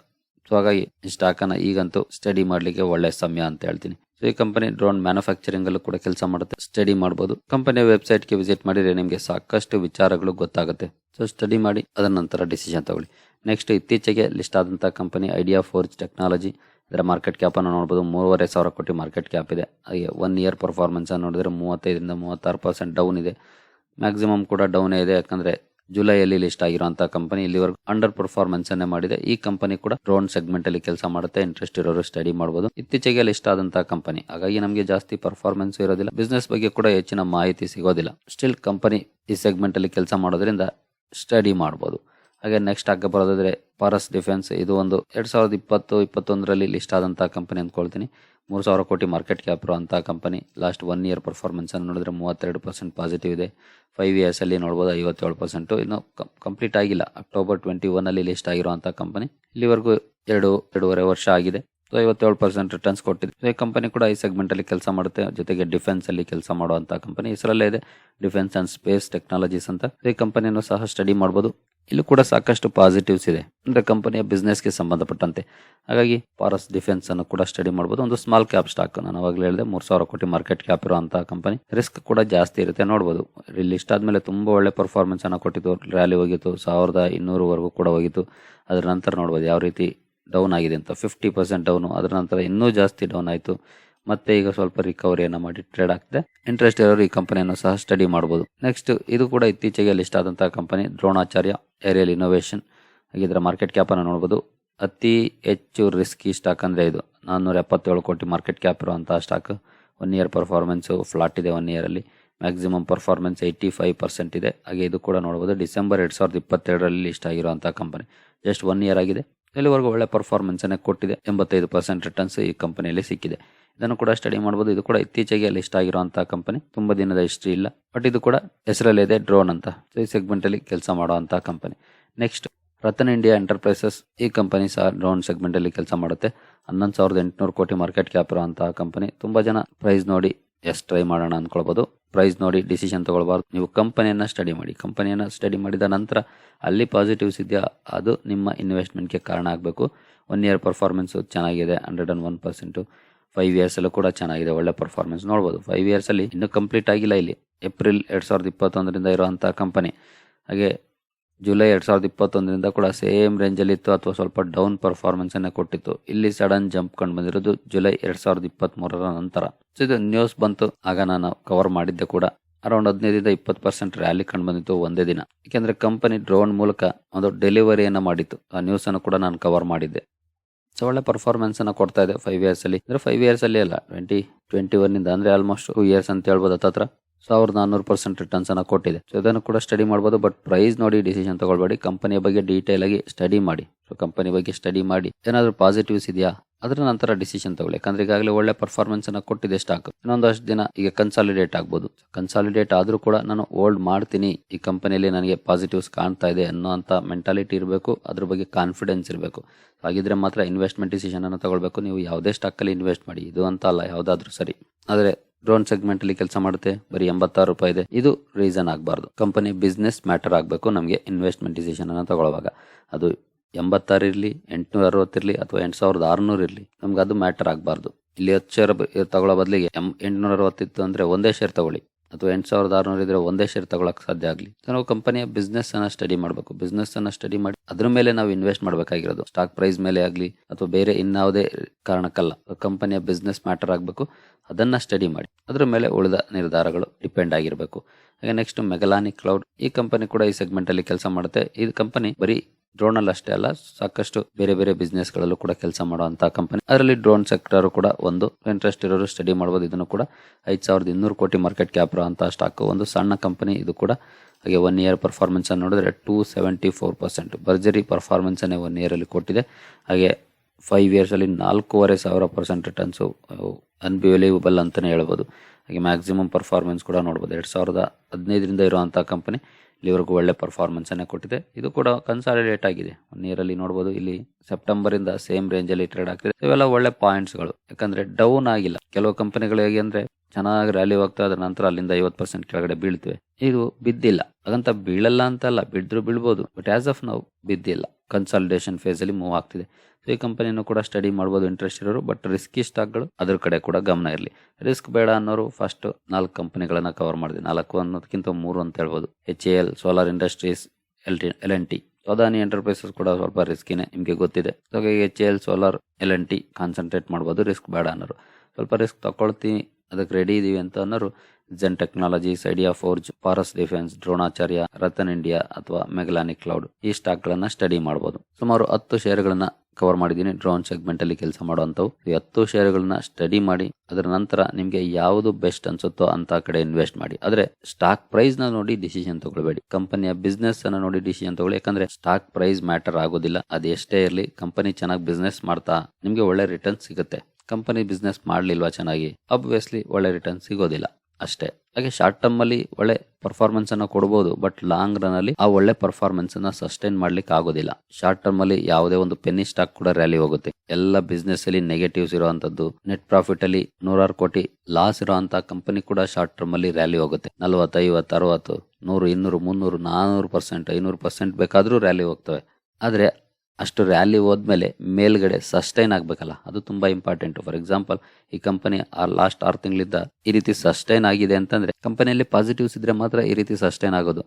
ಸೊ ಹಾಗಾಗಿ ಈ ಸ್ಟಾಕ್ ಈಗಂತೂ ಸ್ಟಡಿ ಮಾಡಲಿಕ್ಕೆ ಒಳ್ಳೆ ಸಮಯ ಅಂತ ಹೇಳ್ತೀನಿ. ಸೊ ಈ ಕಂಪನಿ ಡ್ರೋನ್ ಮ್ಯಾನುಫ್ಯಾಕ್ಚರಿಂಗ್ ಅಲ್ಲೂ ಕೂಡ ಕೆಲಸ ಮಾಡುತ್ತೆ. ಸ್ಟಡಿ ಮಾಡಬಹುದು ಕಂಪನಿಯ ವೆಬ್ಸೈಟ್ಗೆ ವಿಸಿಟ್ ಮಾಡಿದರೆ ನಿಮಗೆ ಸಾಕಷ್ಟು ವಿಚಾರಗಳು ಗೊತ್ತಾಗುತ್ತೆ. ಸೊ ಸ್ಟಡಿ ಮಾಡಿ, ಅದರ ನಂತರ ಡಿಸಿಷನ್ ತಗೊಳ್ಳಿ. ನೆಕ್ಸ್ಟ್ ಇತ್ತೀಚೆಗೆ ಲಿಸ್ಟ್ ಆದಂಥ ಕಂಪನಿ ಐಡಿಯಾ ಫೋರ್ಜ್ ಟೆಕ್ನಾಲಜಿ ಇದರ ಮಾರ್ಕೆಟ್ ಕ್ಯಾಪ್ ಅನ್ನು ನೋಡಬಹುದು ಮೂರುವರೆ ಸಾವಿರ ಕೋಟಿ ಮಾರ್ಕೆಟ್ ಕ್ಯಾಪ್ ಇದೆ. ಹಾಗೆ ಒನ್ ಇಯರ್ ಪರ್ಫಾರ್ಮೆನ್ಸನ್ನು ನೋಡಿದ್ರೆ ಮೂವತ್ತೈದರಿಂದ ಮೂವತ್ತಾರು ಪರ್ಸೆಂಟ್ ಡೌನ್ ಇದೆ. ಮ್ಯಾಕ್ಸಿಮಮ್ ಕೂಡ ಡೌನೇ ಇದೆ. ಯಾಕಂದ್ರೆ ಜುಲೈಯಲ್ಲಿ ಲಿಸ್ಟ್ ಆಗಿರುವಂತಹ ಕಂಪನಿ ಇಲ್ಲಿವರೆಗೂ ಅಂಡರ್ ಪರ್ಫಾರ್ಮೆನ್ಸ್ ಅನ್ನೇ ಮಾಡಿದೆ. ಈ ಕಂಪನಿ ಕೂಡ ಡ್ರೋನ್ ಸೆಗ್ಮೆಂಟ್ ಅಲ್ಲಿ ಕೆಲಸ ಮಾಡುತ್ತೆ ಇಂಟ್ರೆಸ್ಟ್ ಇರೋರು ಸ್ಟಡಿ ಮಾಡಬಹುದು ಇತ್ತೀಚೆಗೆ ಲಿಸ್ಟ್ ಆದಂತಹ ಕಂಪನಿ ಹಾಗಾಗಿ ನಮಗೆ ಜಾಸ್ತಿ ಪರ್ಫಾರ್ಮೆನ್ಸ್ ಇರೋದಿಲ್ಲ. ಬಿಸ್ನೆಸ್ ಬಗ್ಗೆ ಕೂಡ ಹೆಚ್ಚಿನ ಮಾಹಿತಿ ಸಿಗೋದಿಲ್ಲ. ಸ್ಟಿಲ್ ಕಂಪನಿ ಈ ಸೆಗ್ಮೆಂಟ್ ಅಲ್ಲಿ ಕೆಲಸ ಮಾಡೋದ್ರಿಂದ ಸ್ಟಡಿ ಮಾಡಬಹುದು ಹಾಗೆ ನೆಕ್ಸ್ಟ್ ಆಗ ಬರೋದಾದ್ರೆ ಪಾರಸ್ ಡಿಫೆನ್ಸ್ ಇದು ಒಂದು ಎರಡ್ ಸಾವಿರದ ಇಪ್ಪತ್ತು, ಇಪ್ಪತ್ತೊಂದರಲ್ಲಿ ಲಿಸ್ಟ್ ಆದಂತಹ ಕಂಪನಿ ಅಂದ್ಕೊಳ್ತೀನಿ. ಮೂರು ಸಾವಿರ ಕೋಟಿ ಮಾರ್ಕೆಟ್ ಕ್ಯಾಪ್ ಅಂತ company last one year performance ಅನ್ನು ನೋಡಿದ್ರೆ ಮೂವತ್ತೆರಡು ಪರ್ಸೆಂಟ್ ಪಾಸಿಟಿವ್ ಇದೆ. ಫೈವ್ ಇಯರ್ಸ್ ಅಲ್ಲಿ ನೋಡಬಹುದು ಐವತ್ತೇಳು ಪರ್ಸೆಂಟ್ ಇನ್ನು ಕಂಪ್ಲೀಟ್ ಆಗಿಲ್ಲ. ಅಕ್ಟೋಬರ್ ಟ್ವೆಂಟಿ ಒನ್ ಅಲ್ಲಿ ಲಿಸ್ಟ್ ಆಗಿರುವಂತಹ ಕಂಪನಿ ಇಲ್ಲಿವರೆಗೂ ಎರಡು, ಎರಡೂವರೆ ವರ್ಷ ಆಗಿದೆ. ಸೊ ಐವತ್ತೇಳು ಪರ್ಸೆಂಟ್ ರಿಟರ್ನ್ಸ್ ಕೊಟ್ಟಿದೆ. ಸೊ ಈ ಕಂಪನಿ ಕೂಡ ಈ ಸೆಗ್ಮೆಂಟ್ ಅಲ್ಲಿ ಕೆಲಸ ಮಾಡುತ್ತೆ. ಜೊತೆಗೆ ಡಿಫೆನ್ಸ್ ಅಲ್ಲಿ ಕೆಲಸ ಮಾಡುವಂತಹ ಕಂಪನಿ ಹೆಸರಲ್ಲೇ ಇದೆ. ಡಿಫೆನ್ಸ್ ಅಂಡ್ ಸ್ಪೇಸ್ ಟೆಕ್ನಾಲಜೀಸ್ ಅಂತ. ಈ ಕಂಪನಿಯನ್ನು ಸಹ ಸ್ಟಡಿ ಮಾಡಬಹುದು ಇಲ್ಲೂ ಕೂಡ ಸಾಕಷ್ಟು ಪಾಸಿಟಿವ್ಸ್ ಇದೆ. ಅಂದರೆ ಕಂಪನಿಯ ಬಿಸ್ನೆಸ್ಗೆ ಸಂಬಂಧಪಟ್ಟಂತೆ. ಹಾಗಾಗಿ ಫಾರೆಸ್ಟ್ ಡಿಫೆನ್ಸ್ ಅನ್ನು ಕೂಡ ಸ್ಟಡಿ ಮಾಡ್ಬೋದು. ಒಂದು ಸ್ಮಾಲ್ ಕ್ಯಾಪ್ ಸ್ಟಾಕ್ ನಾನು ಅವಾಗಲೇ ಹೇಳಿದೆ ಮೂರು ಸಾವಿರ ಕೋಟಿ ಮಾರ್ಕೆಟ್ ಕ್ಯಾಪ್ ಇರುವಂತಹ ಕಂಪನಿ ರಿಸ್ಕ್ ಕೂಡ ಜಾಸ್ತಿ ಇರುತ್ತೆ ನೋಡ್ಬೋದು. ಲಿಸ್ಟ್ ಆದಮೇಲೆ ತುಂಬಾ ಒಳ್ಳೆ ಪರ್ಫಾರ್ಮೆನ್ಸ್ ಅನ್ನು ಕೊಟ್ಟಿತ್ತು. ರ್ಯಾಲಿ ಹೋಗಿತ್ತು. ಸಾವಿರದ ಇನ್ನೂರವರೆಗೂ ಕೂಡ ಹೋಗಿತ್ತು. ಅದರ ನಂತರ ನೋಡ್ಬೋದು ಯಾವ ರೀತಿ ಡೌನ್ ಆಗಿದೆ ಅಂತ. ಫಿಫ್ಟಿ ಪರ್ಸೆಂಟ್ ಡೌನ್ ಅದರ ನಂತರ ಇನ್ನೂ ಜಾಸ್ತಿ ಡೌನ್ ಆಯಿತು. ಮತ್ತೆ ಈಗ ಸ್ವಲ್ಪ ರಿಕವರಿಯನ್ನು ಮಾಡಿ ಟ್ರೇಡ್ ಆಗ್ತಿದೆ. ಇಂಟ್ರೆಸ್ಟ್ ಇರೋರು ಈ ಕಂಪನಿಯನ್ನು ಸಹ ಸ್ಟಡಿ ಮಾಡಬಹುದು ನೆಕ್ಸ್ಟ್ ಇದು ಕೂಡ ಇತ್ತೀಚೆಗೆ ಲಿಸ್ಟ್ ಆದಂತಹ ಕಂಪನಿ ದ್ರೋಣಾಚಾರ್ಯ. ಏರಿಯಲ್ ಇನೋವೇಷನ್ ಹಾಗೆ ಇದರ ಮಾರ್ಕೆಟ್ ಕ್ಯಾಪನ್ನು ನೋಡ್ಬೋದು. ಅತಿ ಹೆಚ್ಚು ರಿಸ್ಕಿ ಸ್ಟಾಕ್ ಅಂದರೆ ಇದು. ನಾನ್ನೂರ ಎಪ್ಪತ್ತೇಳು ಕೋಟಿ ಮಾರ್ಕೆಟ್ ಕ್ಯಾಪ್ ಇರುವಂಥ stock one year performance flat ಇದೆ one ಇಯರಲ್ಲಿ maximum performance eighty five percent ಇದೆ. ಹಾಗೆ ಇದು ಕೂಡ ನೋಡ್ಬೋದು. ಡಿಸೆಂಬರ್ ಎರಡು ಸಾವಿರದ ಇಪ್ಪತ್ತೆರಡರಲ್ಲಿ ಲಿಸ್ಟ್ ಆಗಿರುವಂಥ ಕಂಪನಿ ಜಸ್ಟ್ ಒನ್ ಇಯರ್ ಆಗಿದೆ. ಇಲ್ಲಿವರೆಗೂ ಒಳ್ಳೆ ಪರ್ಫಾರ್ಮೆನ್ಸನ್ನೇ ಕೊಟ್ಟಿದೆ. ಎಂಬತ್ತೈದು ಪರ್ಸೆಂಟ್ ರಿಟರ್ನ್ಸ್ ಈ ಕಂಪನಿಯಲ್ಲಿ ಸಿಕ್ಕಿದೆ. ಇದನ್ನು ಕೂಡ ಸ್ಟಡಿ ಮಾಡಬಹುದು ಇದು ಕೂಡ ಇತ್ತೀಚೆಗೆ ಲಿಸ್ಟ್ ಆಗಿರುವಂತಹ ಕಂಪನಿ ತುಂಬಾ ದಿನದ ಹಿಸ್ಟ್ರಿ ಇಲ್ಲ. ಬಟ್ ಇದು ಕೂಡ ಹೆಸರಲ್ಲಿದೆ ಡ್ರೋನ್ ಅಂತ. ಸೊ ಈ ಸೆಗ್ಮೆಂಟ್ ಅಲ್ಲಿ ಕೆಲಸ ಮಾಡುವಂತಹ company next Ratan India enterprises ಈ ಕಂಪನಿ ಸಹ ಡ್ರೋನ್ ಸೆಗ್ಮೆಂಟ್ ಅಲ್ಲಿ ಕೆಲಸ ಮಾಡುತ್ತೆ. ಹನ್ನೊಂದು ಸಾವಿರದ ಎಂಟುನೂರು ಕೋಟಿ ಮಾರ್ಕೆಟ್ ಕ್ಯಾಪ್ ಇರುವಂತಹ ಕಂಪನಿ ತುಂಬಾ ಜನ ಪ್ರೈಸ್ ನೋಡಿ ಎಸ್ ಟ್ರೈ ಮಾಡೋಣ ಅಂದ್ಕೊಳ್ಬೋದು. ಪ್ರೈಸ್ ನೋಡಿ ಡಿಸಿಷನ್ ತಗೊಳ್ಬಾರ್ದು. ನೀವು ಕಂಪನಿಯನ್ನು ಸ್ಟಡಿ ಮಾಡಿ. ಕಂಪನಿಯನ್ನು ಸ್ಟಡಿ ಮಾಡಿದ ನಂತರ ಅಲ್ಲಿ ಪಾಸಿಟಿವ್ಸ್ ಇದೆಯಾ ಅದು ನಿಮ್ಮ ಇನ್ವೆಸ್ಟ್ಮೆಂಟ್ಗೆ ಕಾರಣ ಆಗಬೇಕು. ಒನ್ ಇಯರ್ ಪರ್ಫಾರ್ಮೆನ್ಸು ಚೆನ್ನಾಗಿದೆ hundred and one percent five years ಅಲ್ಲೂ ಕೂಡ ಚೆನ್ನಾಗಿದೆ, ಒಳ್ಳೆ ಪರ್ಫಾರ್ಮೆನ್ಸ್ ನೋಡಬಹುದು ಫೈವ್ ಇಯರ್ಸ್ ಅಲ್ಲಿ ಇನ್ನೂ ಕಂಪ್ಲೀಟ್ ಆಗಿಲ್ಲ ಇಲ್ಲಿ. ಏಪ್ರಿಲ್ ಎರಡ್ ಸಾವಿರದ ಇಪ್ಪತ್ತೊಂದರಿಂದ ಇರುವಂತಹ ಕಂಪನಿ ಹಾಗೆ ಜುಲೈ ಎರಡ್ ಸಾವಿರದ ಇಪ್ಪತ್ತೊಂದರಿಂದ ಕೂಡ ಸೇಮ್ ರೇಂಜ್ ಅಲ್ಲಿ ಇತ್ತು, ಅಥವಾ ಸ್ವಲ್ಪ ಡೌನ್ ಪರ್ಫಾರ್ಮೆನ್ಸ್ ಅನ್ನ ಕೊಟ್ಟಿತ್ತು. ಇಲ್ಲಿ ಸಡನ್ ಜಂಪ್ ಕಂಡು ಬಂದಿರೋದು ಜುಲೈ ಎರಡ್ ಸಾವಿರದ ಇಪ್ಪತ್ತ್ ಮೂರರ ನಂತರ. ಸೊ ಇದು ನ್ಯೂಸ್ ಬಂತು, ಆಗ ನಾನು ಕವರ್ ಮಾಡಿದ್ದೆ ಕೂಡ. ಅರೌಂಡ್ ಹದಿನೈದರಿಂದ ಇಪ್ಪತ್ತು ಪರ್ಸೆಂಟ್ ರ್ಯಾಲಿ ಕಂಡು ಬಂದಿತ್ತು ಒಂದೇ ದಿನ. ಯಾಕೆಂದ್ರೆ ಕಂಪನಿ ಡ್ರೋನ್ ಮೂಲಕ ಒಂದು ಡೆಲಿವರಿಯನ್ನು ಮಾಡಿತ್ತು. ಆ ನ್ಯೂಸ್ ಅನ್ನು ಕೂಡ ನಾನು ಕವರ್ ಮಾಡಿದ್ದೆ. ಸೊ ಒಳ್ಳೆ ಪರ್ಫಾರ್ಮೆನ್ಸ್ ಅನ್ನ ಕೊಡ್ತಾ ಇದೆ ಫೈವ್ ಇಯರ್ಸ್ ಅಲ್ಲಿ. ಅಂದ್ರೆ ಫೈವ್ ಇಯರ್ಸ್ ಅಲ್ಲಿ ಅಲ್ಲ ಟ್ವೆಂಟಿ ಟ್ವೆಂಟಿ ಒನ್ ಇಂದ ಅಂದ್ರೆ ಆಲ್ಮೋಸ್ಟ್ ಟೂ ಇಯರ್ಸ್ ಅಂತ ಹೇಳ್ಬೋದು ಹತ್ತತ್ರ ಸಾವಿರದ ನಾನ್ನೂರು ಪರ್ಸೆಂಟ್ ರಿಟರ್ನ್ಸ್ ಅನ್ನ ಕೊಟ್ಟಿದೆ. ಸೊ ಇದನ್ನು ಕೂಡ ಸ್ಟಡಿ ಮಾಡಬಹುದು ಬಟ್ ಪ್ರೈಸ್ ನೋಡಿ ಡಿಸಿಷನ್ ತಗೊಳ್ಬೇಡಿ. ಕಂಪನಿಯ ಬಗ್ಗೆ ಡೀಟೇಲ್ ಆಗಿ ಸ್ಟಡಿ ಮಾಡಿ. ಸೊ ಕಂಪನಿ ಬಗ್ಗೆ ಸ್ಟಡಿ ಮಾಡಿ. ಏನಾದರೂ ಪಾಸಿಟಿವ್ಸ್ ಇದೆಯಾ? ಅದರ ನಂತರ ಡಿಸಿಷನ್ ತಗೊಳ್ಳಿ. ಯಾಕಂದ್ರೆ ಈಗಾಗಲೇ ಒಳ್ಳೆ ಪರ್ಫಾರ್ಮೆನ್ಸ್ ಅನ್ನ ಕೊಟ್ಟಿದೆ ಸ್ಟಾಕ್ ಇನ್ನೊಂದಷ್ಟು ದಿನ ಈಗ ಕನ್ಸಾಲಿಡೇಟ್ ಆಗ್ಬೋದು. ಕನ್ಸಾಲಿಡೇಟ್ ಆದರೂ ಕೂಡ ನಾನು ಹೋಲ್ಡ್ ಮಾಡ್ತೀನಿ. ಈ ಕಂಪನಿಯಲ್ಲಿ ನನಗೆ ಪಾಸಿಟಿವ್ಸ್ ಕಾಣ್ತಾ ಇದೆ ಅನ್ನೋಂಥ ಮೆಂಟಾಲಿಟಿ ಇರಬೇಕು, ಅದ್ರ ಬಗ್ಗೆ ಕಾನ್ಫಿಡೆನ್ಸ್ ಇರಬೇಕು. ಹಾಗಿದ್ರೆ ಮಾತ್ರ ಇನ್ವೆಸ್ಟ್ಮೆಂಟ್ ಡಿಸಿಷನ್ ಅನ್ನು ತಗೊಳ್ಬೇಕು. ನೀವು ಯಾವುದೇ ಸ್ಟಾಕಲ್ಲಿ ಇನ್ವೆಸ್ಟ್ ಮಾಡಿ. ಇದು ಅಂತ ಅಲ್ಲ, ಯಾವುದಾದ್ರೂ ಸರಿ. ಆದ್ರೆ ಡ್ರೋನ್ ಸೆಗ್ಮೆಂಟ್ ಅಲ್ಲಿ ಕೆಲಸ ಮಾಡುತ್ತೆ, ಬರೀ ಎಂಬತ್ತಾರು ರೂಪಾಯಿ ಇದೆ. ಇದು ರೀಸನ್ ಆಗಬಾರ್ದು. ಕಂಪನಿ ಬಿಸ್ನೆಸ್ ಮ್ಯಾಟರ್ ಆಗಬೇಕು ನಮಗೆ ಇನ್ವೆಸ್ಟ್ಮೆಂಟ್ ಡಿಸಿಷನ್ ಅನ್ನು ತಗೊಳ್ಳುವಾಗ. ಅದು ಎಂಬತ್ತಾರು ಇರಲಿ, ಎಂಟುನೂರ ಅರವತ್ತಿರಲಿ ಅಥವಾ ಎಂಟು ಸಾವಿರದ ಆರುನೂರು ಇರಲಿ, ನಮ್ಗೆ ಅದು ಮ್ಯಾಟರ್ ಆಗಬಾರ್ದು. ಇಲ್ಲಿ ಹತ್ತು ಶೇರ್ ತಗೊಳ್ಳೋ ಬದಲಿಗೆ ಎಂಟುನೂರ ಅರವತ್ತಿತ್ತು ಅಂದರೆ ಒಂದೇ ಶೇರ್ ತಗೊಳ್ಳಿ. ಅಥವಾ ಎಂಟು ಸಾವಿರದ ಆರುನೂರು ಇದ್ರೆ ಒಂದೇ ಶೇರ್ ತಗೊಳಕ್ಕೆ ಸಾಧ್ಯ ಆಗಲಿ. ನಾವು ಕಂಪನಿಯ ಬಿಸ್ನೆಸ್ ಅನ್ನ ಸ್ಟಡಿ ಮಾಡಬೇಕು. ಬಿಸ್ನೆಸ್ ಅನ್ನ ಸ್ಟಡಿ ಮಾಡಿ ಅದ್ರ ಮೇಲೆ ನಾವು ಇನ್ವೆಸ್ಟ್ ಮಾಡಬೇಕಾಗಿರೋದು. ಸ್ಟಾಕ್ ಪ್ರೈಸ್ ಮೇಲೆ ಆಗಲಿ ಅಥವಾ ಬೇರೆ ಇನ್ನಾವುದೇ ಕಾರಣಕ್ಕಲ್ಲ. ಕಂಪನಿಯ ಬಿಸ್ನೆಸ್ ಮ್ಯಾಟರ್ ಆಗಬೇಕು. ಅದನ್ನ ಸ್ಟಡಿ ಮಾಡಿ ಅದ್ರ ಮೇಲೆ ಉಳಿದ ನಿರ್ಧಾರಗಳು ಡಿಪೆಂಡ್ ಆಗಿರಬೇಕು. ಹಾಗೆ ನೆಕ್ಸ್ಟ್ ಮೆಗಲಾನಿಕ್ ಕ್ಲೌಡ್ ಈ ಕಂಪನಿ ಕೂಡ ಈ ಸೆಗ್ಮೆಂಟ್ ಅಲ್ಲಿ ಕೆಲಸ ಮಾಡುತ್ತೆ. ಈ ಕಂಪನಿ ಬರೀ ಡ್ರೋನ್ ಅಲ್ಲಿ ಅಷ್ಟೇ ಅಲ್ಲ, ಸಾಕಷ್ಟು ಬೇರೆ ಬೇರೆ ಬಿಸ್ನೆಸ್ ಗಳಲ್ಲೂ ಕೂಡ ಕೆಲಸ ಮಾಡುವಂತಹ ಕಂಪನಿ ಅದರಲ್ಲಿ ಡ್ರೋನ್ ಸೆಕ್ಟರ್ ಕೂಡ ಒಂದು. ಇಂಟ್ರೆಸ್ಟ್ ಇರೋರು ಸ್ಟಡಿ ಮಾಡಬಹುದು ಇದನ್ನು ಕೂಡ ಐದ್ ಸಾವಿರದ ಇನ್ನೂರು ಕೋಟಿ ಮಾರ್ಕೆಟ್ ಕ್ಯಾಪ್ ಅಂತ ಸ್ಟಾಕ್ ಒಂದು ಸಣ್ಣ ಕಂಪನಿ ಇದು ಕೂಡ ಹಾಗೆ ಒನ್ ಇಯರ್ ಪರ್ಫಾರ್ಮೆನ್ಸ್ ಅನ್ನು ನೋಡಿದ್ರೆ ಟೂ ಸೆವೆಂಟಿ ಫೋರ್ ಪರ್ಸೆಂಟ್ ಭರ್ಜರಿ ಪರ್ಫಾರ್ಮೆನ್ಸ್ ಅನ್ನೇ ಒನ್ ಇಯರ್ ಅಲ್ಲಿ ಕೊಟ್ಟಿದೆ. ಹಾಗೆ ಫೈವ್ ಇಯರ್ಸ್ ಅಲ್ಲಿ ನಾಲ್ಕೂವರೆ ಸಾವಿರ ಪರ್ಸೆಂಟ್ ರಿಟರ್ನ್ಸ್ ಅನ್ಬಿಲಿವಬಲ್ ಅಂತಲೇ ಹೇಳ್ಬೋದು. ಹಾಗೆ ಮ್ಯಾಕ್ಸಿಮಮ್ ಪರ್ಫಾರ್ಮೆನ್ಸ್ ಕೂಡ ನೋಡ್ಬೋದು. ಎರಡು ಸಾವಿರದ ಹದಿನೈದರಿಂದ ಇರುವಂಥ ಕಂಪನಿ ಇಲ್ಲಿವರೆಗೂ ಒಳ್ಳೆ ಪರ್ಫಾರ್ಮೆನ್ಸ್ ಅನ್ನೇ ಕೊಟ್ಟಿದೆ. ಇದು ಕೂಡ ಕನ್ಸಾಲಿಡೇಟ್ ಆಗಿದೆ. ಒನ್ ಇಯರಲ್ಲಿ ನೋಡ್ಬೋದು, ಇಲ್ಲಿ ಸೆಪ್ಟೆಂಬರ್ ಇಂದ ಸೇಮ್ ರೇಂಜ್ ಅಲ್ಲಿ ಟ್ರೇಡ್ ಆಗ್ತಿದೆ. ಇವೆಲ್ಲ ಒಳ್ಳೆ ಪಾಯಿಂಟ್ಸ್ಗಳು. ಯಾಕಂದ್ರೆ ಡೌನ್ ಆಗಿಲ್ಲ. ಕೆಲವು ಕಂಪನಿಗಳು ಹೇಗೆ ಅಂದ್ರೆ ಚೆನ್ನಾಗಿ ರ್ಯಾಲಿ ಹೋಗ್ತಾ ಅದರ ನಂತರ ಅಲ್ಲಿಂದ ಐವತ್ತು ಪರ್ಸೆಂಟ್ ಕೆಳಗಡೆ ಬೀಳ್ತವೆ. ಇದು ಬಿದ್ದಿಲ್ಲ. ಹಾಗಂತ ಬೀಳಲ್ಲ ಅಂತ ಅಲ್ಲ ಬಿದ್ದರೂ ಬೀಳ್ಬೋದು. ಬಟ್ ಆಸ್ ಆಫ್ ನಾವು ಬಿದ್ದಿಲ್ಲ. ಕನ್ಸಾಲಿಡೇಷನ್ ಫೇಸ್ ಅಲ್ಲಿ ಮೂವ್ ಆಗ್ತಿದೆ. ಸೊ ಈ ಕಂಪನಿಯನ್ನು ಕೂಡ ಸ್ಟಡಿ ಮಾಡ್ಬೋದು ಇಂಟ್ರೆಸ್ಟ್ ಇರೋರು. ಬಟ್ ರಿಸ್ಕಿ ಸ್ಟಾಕ್ಗಳು ಅದ್ರ ಕೂಡ ಗಮನ ಇರಲಿ. ರಿಸ್ಕ್ ಬೇಡ ಅನ್ನೋರು ಫಸ್ಟ್ ನಾಲ್ಕು ಕಂಪನಿಗಳನ್ನು ಕವರ್ ಮಾಡಿದೆ. ನಾಲ್ಕು ಅನ್ನೋದಕ್ಕಿಂತ ಮೂರು ಅಂತ ಹೇಳ್ಬೋದು. H A L solar industries L T L N T Adani enterprises ಕೂಡ ಸ್ವಲ್ಪ ರಿಸ್ಕಿನೇ ನಿಮಗೆ ಗೊತ್ತಿದೆ. ಹಾಗಾಗಿ H L solar L N T concentrate ಮಾಡ್ಬೋದು. ರಿಸ್ಕ್ ಬೇಡ ಅನ್ನೋರು. ಸ್ವಲ್ಪ ರಿಸ್ಕ್ ತಗೊಳ್ತೀನಿ ಅದಕ್ಕೆ ರೆಡಿ ಇದೀವಿ ಅಂತ ಅನ್ನೋರು Zen technologies idea forge Paras defence Dronacharya Ratan India ಅಥವಾ ಮೆಗಲಾನಿಕ್ ಕ್ಲೌಡ್ ಈ ಸ್ಟಾಕ್ ಗಳನ್ನ ಸ್ಟಡಿ ಮಾಡಬಹುದು ಸುಮಾರು ಹತ್ತು ಶೇರ್ಗಳನ್ನ ಕವರ್ ಮಾಡಿದ್ದೀನಿ. ಡ್ರೋನ್ ಸೆಗ್ಮೆಂಟ್ ಅಲ್ಲಿ ಕೆಲಸ ಮಾಡುವಂತವು ಈ ಹತ್ತು ಶೇರ್ಗಳನ್ನ ಸ್ಟಡಿ ಮಾಡಿ, ಅದರ ನಂತರ ನಿಮಗೆ ಯಾವುದು ಬೆಸ್ಟ್ ಅನ್ಸುತ್ತೋ ಅಂತ ಕಡೆ ಇನ್ವೆಸ್ಟ್ ಮಾಡಿ. ಆದ್ರೆ ಸ್ಟಾಕ್ ಪ್ರೈಸ್ನ ನೋಡಿ ಡಿಸಿಷನ್ ತಗೊಳ್ಬೇಡಿ. ಕಂಪನಿಯ ಬಿಸ್ನೆಸ್ ಅನ್ನ ನೋಡಿ ಡಿಸಿಷನ್ ತಗೊಳ್ಳಿ. ಯಾಕಂದ್ರೆ ಸ್ಟಾಕ್ ಪ್ರೈಸ್ ಮ್ಯಾಟರ್ ಆಗೋದಿಲ್ಲ. ಅದು ಎಷ್ಟೇ ಇರಲಿ ಕಂಪನಿ ಚೆನ್ನಾಗಿ ಬಿಸ್ನೆಸ್ ಮಾಡ್ತಾ ನಿಮ್ಗೆ ಒಳ್ಳೆ ರಿಟರ್ನ್ ಸಿಗುತ್ತೆ. ಕಂಪನಿ ಬಿಸ್ನೆಸ್ ಮಾಡ್ಲಿಲ್ವಾ ಚೆನ್ನಾಗಿ? ಅಬ್ವಿಯಸ್ಲಿ ಒಳ್ಳೆ ರಿಟರ್ನ್ ಸಿಗೋದಿಲ್ಲ. ಅಷ್ಟೇ. ಹಾಗೆ ಶಾರ್ಟ್ ಟರ್ಮ್ ಅಲ್ಲಿ ಒಳ್ಳೆ ಪರ್ಫಾರ್ಮೆನ್ಸ್ ಅನ್ನ ಕೊಡಬಹುದು ಬಟ್ ಲಾಂಗ್ ರನ್ ಅಲ್ಲಿ ಆ ಒಳ್ಳೆ ಪರ್ಫಾರ್ಮೆನ್ಸ್ ಅನ್ನ ಸಸ್ಟೈನ್ ಮಾಡ್ಲಿಕ್ಕೆ ಆಗೋದಿಲ್ಲ. ಶಾರ್ಟ್ ಟರ್ಮ್ ಅಲ್ಲಿ ಯಾವುದೇ ಒಂದು ಪೆನ್ನಿ ಸ್ಟಾಕ್ ಕೂಡ ರ್ಯಾಲಿ ಹೋಗುತ್ತೆ. ಎಲ್ಲ ಬಿಸ್ನೆಸ್ ಅಲ್ಲಿ ನೆಗೆಟಿವ್ಸ್ ಇರುವಂತದ್ದು ನೆಟ್ ಪ್ರಾಫಿಟ್ ಅಲ್ಲಿ ನೂರಾರು ಕೋಟಿ ಲಾಸ್ ಇರುವಂತಹ ಕಂಪನಿ ಕೂಡ ಶಾರ್ಟ್ ಟರ್ಮ್ ಅಲ್ಲಿ ರ್ಯಾಲಿ ಹೋಗುತ್ತೆ. ನಲ್ವತ್ತು, ಐವತ್ತು, ಅರವತ್ತು, ನೂರು, ಇನ್ನೂರು, ಮುನ್ನೂರು, ನಾನೂರು ಪರ್ಸೆಂಟ್ ಐನೂರು ಪರ್ಸೆಂಟ್ ಬೇಕಾದ್ರೂ ರ್ಯಾಲಿ ಹೋಗ್ತವೆ. ಆದ್ರೆ ಅಷ್ಟು ರ್ಯಾಲಿ ಹೋದ್ಮೇಲೆ ಮೇಲ್ಗಡೆ ಸಸ್ಟೈನ್ ಆಗಬೇಕಲ್ಲ, ಅದು ತುಂಬಾ ಇಂಪಾರ್ಟೆಂಟ್ ಫಾರ್ ಎಕ್ಸಾಂಪಲ್ ಈ ಕಂಪನಿ ಆ ಲಾಸ್ಟ್ ಆರು ತಿಂಗಳಿಂದ ಈ ರೀತಿ ಸಸ್ಟೈನ್ ಆಗಿದೆ ಅಂತಂದ್ರೆ ಕಂಪನಿಯಲ್ಲಿ ಪಾಸಿಟಿವ್ಸ್ ಇದ್ರೆ ಮಾತ್ರ ಈ ರೀತಿ ಸಸ್ಟೈನ್ ಆಗೋದು.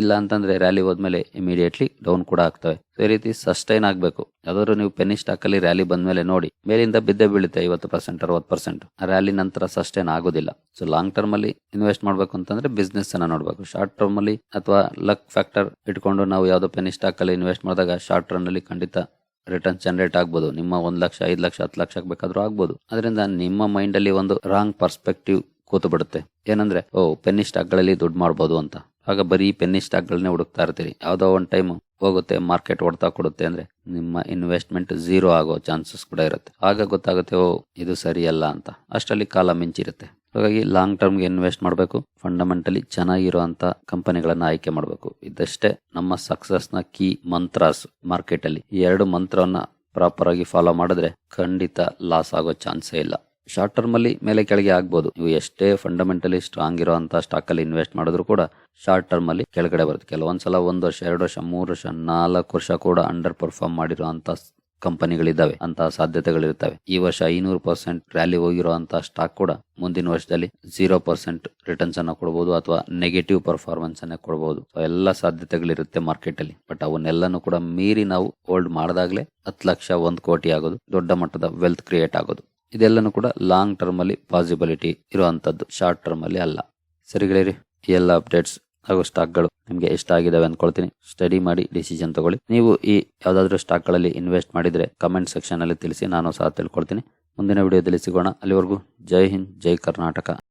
ಇಲ್ಲ ಅಂತಂದ್ರೆ ರ್ಯಾಲಿ ಹೋದ್ಮೇಲೆ ಇಮಿಡಿಯೇಟ್ಲಿ ಡೌನ್ ಕೂಡ ಆಗ್ತವೆ. ಈ ರೀತಿ ಸಸ್ಟೈನ್ ಆಗಬೇಕು. ಯಾವ್ದಾದ್ರು ನೀವು ಪೆನ್ನಿ ಸ್ಟಾಕ್ ಅಲ್ಲಿ ರ್ಯಾಲಿ ಬಂದ್ಮೇಲೆ ನೋಡಿ, ಮೇಲಿಂದ ಬಿದ್ದೇ ಬೀಳುತ್ತೆ ಐವತ್ತು ಪರ್ಸೆಂಟ್ ಅರವತ್ತು ಪರ್ಸೆಂಟ್ ರ್ಯಾಲಿ ನಂತರ ಸಸ್ಟೈನ್ ಆಗೋದಿಲ್ಲ. ಸೊ ಲಾಂಗ್ ಟರ್ಮ್ ಅಲ್ಲಿ ಇನ್ವೆಸ್ಟ್ ಮಾಡಬೇಕು ಅಂತಂದ್ರೆ ಬಿಸ್ನೆಸ್ ಅನ್ನ ನೋಡಬೇಕು. ಶಾರ್ಟ್ ಟರ್ಮ್ ಅಲ್ಲಿ ಅಥವಾ ಲಕ್ ಫ್ಯಾಕ್ಟರ್ ಇಟ್ಕೊಂಡು ನಾವು ಯಾವ್ದೋ ಪೆನ್ನಿ ಸ್ಟಾಕ್ ಅಲ್ಲಿ ಇನ್ವೆಸ್ಟ್ ಮಾಡಿದಾಗ ಶಾರ್ಟ್ ಟರ್ಮ್ ಅಲ್ಲಿ ಖಂಡಿತ ರಿಟರ್ನ್ ಜನರೇಟ್ ಆಗ್ಬೋದು. ನಿಮ್ಮ ಒಂದ್ ಲಕ್ಷ, ಐದು ಲಕ್ಷ, ಹತ್ತು ಲಕ್ಷ ಬೇಕಾದ್ರೂ ಆಗ್ಬೋದು. ಅದರಿಂದ ನಿಮ್ಮ ಮೈಂಡ್ ಅಲ್ಲಿ ಒಂದು ರಾಂಗ್ ಪರ್ಸ್ಪೆಕ್ಟಿವ್ ಕೂತು ಬಿಡುತ್ತೆ ಏನಂದ್ರೆ, ಓ ಪೆನ್ನಿ ಸ್ಟಾಕ್ಗಳಲ್ಲಿ ದುಡ್ಡು ಮಾಡ್ಬೋದು ಅಂತ. ಆಗ ಬರೀ ಪೆನ್ನಿ ಸ್ಟಾಕ್ಗಳನ್ನೇ ಹುಡುಕ್ತಾ ಇರ್ತೀರಿ. ಯಾವುದೋ ಒಂದು ಟೈಮ್ ಹೋಗುತ್ತೆ ಮಾರ್ಕೆಟ್ ಹೊಡ್ತಾ ಕೊಡುತ್ತೆ ಅಂದ್ರೆ ನಿಮ್ಮ ಇನ್ವೆಸ್ಟ್ಮೆಂಟ್ ಝೀರೋ ಆಗೋ ಚಾನ್ಸಸ್ ಕೂಡ ಇರುತ್ತೆ. ಆಗ ಗೊತ್ತಾಗುತ್ತೆ ಓ ಇದು ಸರಿಯಲ್ಲ ಅಂತ. ಅಷ್ಟರಲ್ಲಿ ಕಾಲ ಮಿಂಚಿರುತ್ತೆ. ಹಾಗಾಗಿ ಲಾಂಗ್ ಟರ್ಮ್ಗೆ ಇನ್ವೆಸ್ಟ್ ಮಾಡಬೇಕು ಫಂಡಮೆಂಟಲಿ ಚೆನ್ನಾಗಿರುವಂತ ಕಂಪನಿಗಳನ್ನ ಆಯ್ಕೆ ಮಾಡಬೇಕು. ಇದಷ್ಟೇ ನಮ್ಮ ಸಕ್ಸಸ್ನ ಕೀ ಮಂತ್ರಾಸ್ ಮಾರ್ಕೆಟ್ ಅಲ್ಲಿ. ಈ ಎರಡು ಮಂತ್ರವನ್ನ ಪ್ರಾಪರ್ ಆಗಿ ಫಾಲೋ ಮಾಡಿದ್ರೆ ಖಂಡಿತ ಲಾಸ್ ಆಗೋ ಚಾನ್ಸೇ ಇಲ್ಲ. ಶಾರ್ಟ್ ಟರ್ಮ್ ಅಲ್ಲಿ ಮೇಲೆ ಕೆಳಗೆ ಆಗ್ಬೋದು. ನೀವು ಎಷ್ಟೇ ಫಂಡಮೆಂಟಲಿ ಸ್ಟ್ರಾಂಗ್ ಇರುವಂತ ಸ್ಟಾಕ್ ಅಲ್ಲಿ ಇನ್ವೆಸ್ಟ್ ಮಾಡಿದ್ರು ಕೂಡ ಶಾರ್ಟ್ ಟರ್ಮ್ ಅಲ್ಲಿ ಕೆಳಗಡೆ ಬರುತ್ತೆ. ಕೆಲವೊಂದ್ಸಲ ಒಂದು ವರ್ಷ, ಎರಡು ವರ್ಷ, ಮೂರು ವರ್ಷ, ನಾಲ್ಕು ವರ್ಷ ಕೂಡ ಅಂಡರ್ ಪರ್ಫಾರ್ಮ್ ಮಾಡಿರುವಂತ ಕಂಪನಿಗಳಿದ್ದಾವೆ ಅಂತಹ ಸಾಧ್ಯತೆಗಳಿರ್ತವೆ ಈ ವರ್ಷ ಐನೂರು ಪರ್ಸೆಂಟ್ ರ್ಯಾಲಿ ಹೋಗಿರುವಂತಹ ಸ್ಟಾಕ್ ಕೂಡ ಮುಂದಿನ ವರ್ಷದಲ್ಲಿ ಜೀರೋ ಪರ್ಸೆಂಟ್ ರಿಟರ್ನ್ಸ್ ಅನ್ನ ಕೊಡಬಹುದು ಅಥವಾ ನೆಗೆಟಿವ್ ಪರ್ಫಾರ್ಮೆನ್ಸ್ ಅನ್ನ ಕೊಡಬಹುದು ಎಲ್ಲ ಸಾಧ್ಯತೆಗಳಿರುತ್ತೆ ಮಾರ್ಕೆಟ್ ಅಲ್ಲಿ. ಬಟ್ ಅವನ್ನೆಲ್ಲನೂ ಕೂಡ ಮೀರಿ ನಾವು ಹೋಲ್ಡ್ ಮಾಡಿದಾಗಲೇ ಹತ್ತು ಲಕ್ಷ, ಒಂದು ಕೋಟಿ ಆಗೋದು. ದೊಡ್ಡ ಮಟ್ಟದ ವೆಲ್ತ್ ಕ್ರಿಯೇಟ್ ಆಗೋದು. ಇದೆಲ್ಲನೂ ಕೂಡ ಲಾಂಗ್ ಟರ್ಮ್ ಅಲ್ಲಿ ಪಾಸಿಬಿಲಿಟಿ ಇರುವಂಥದ್ದು ಶಾರ್ಟ್ ಟರ್ಮ್ ಅಲ್ಲಿ ಸರಿ ಗೆಳೆಯರಿ ಎಲ್ಲ ಅಪ್ಡೇಟ್ಸ್ ಹಾಗೂ ಸ್ಟಾಕ್ಗಳು ನಿಮಗೆ ಇಷ್ಟ ಆಗಿದಾವೆ ಅಂದ್ಕೊಳ್ತೀನಿ. ಸ್ಟಡಿ ಮಾಡಿ ಡಿಸಿಷನ್ ತಗೊಳ್ಳಿ. ನೀವು ಈ ಯಾವುದಾದ್ರೂ ಸ್ಟಾಕ್ಗಳಲ್ಲಿ ಇನ್ವೆಸ್ಟ್ ಮಾಡಿದ್ರೆ ಕಮೆಂಟ್ ಸೆಕ್ಷನ್ ಅಲ್ಲಿ ತಿಳಿಸಿ, ನಾನು ಸಹ ತಿಳ್ಕೊಳ್ತೀನಿ. ಮುಂದಿನ ವಿಡಿಯೋದಲ್ಲಿ ಸಿಗೋಣ. ಅಲ್ಲಿವರೆಗೂ ಜೈ ಹಿಂದ್, ಜೈ ಕರ್ನಾಟಕ.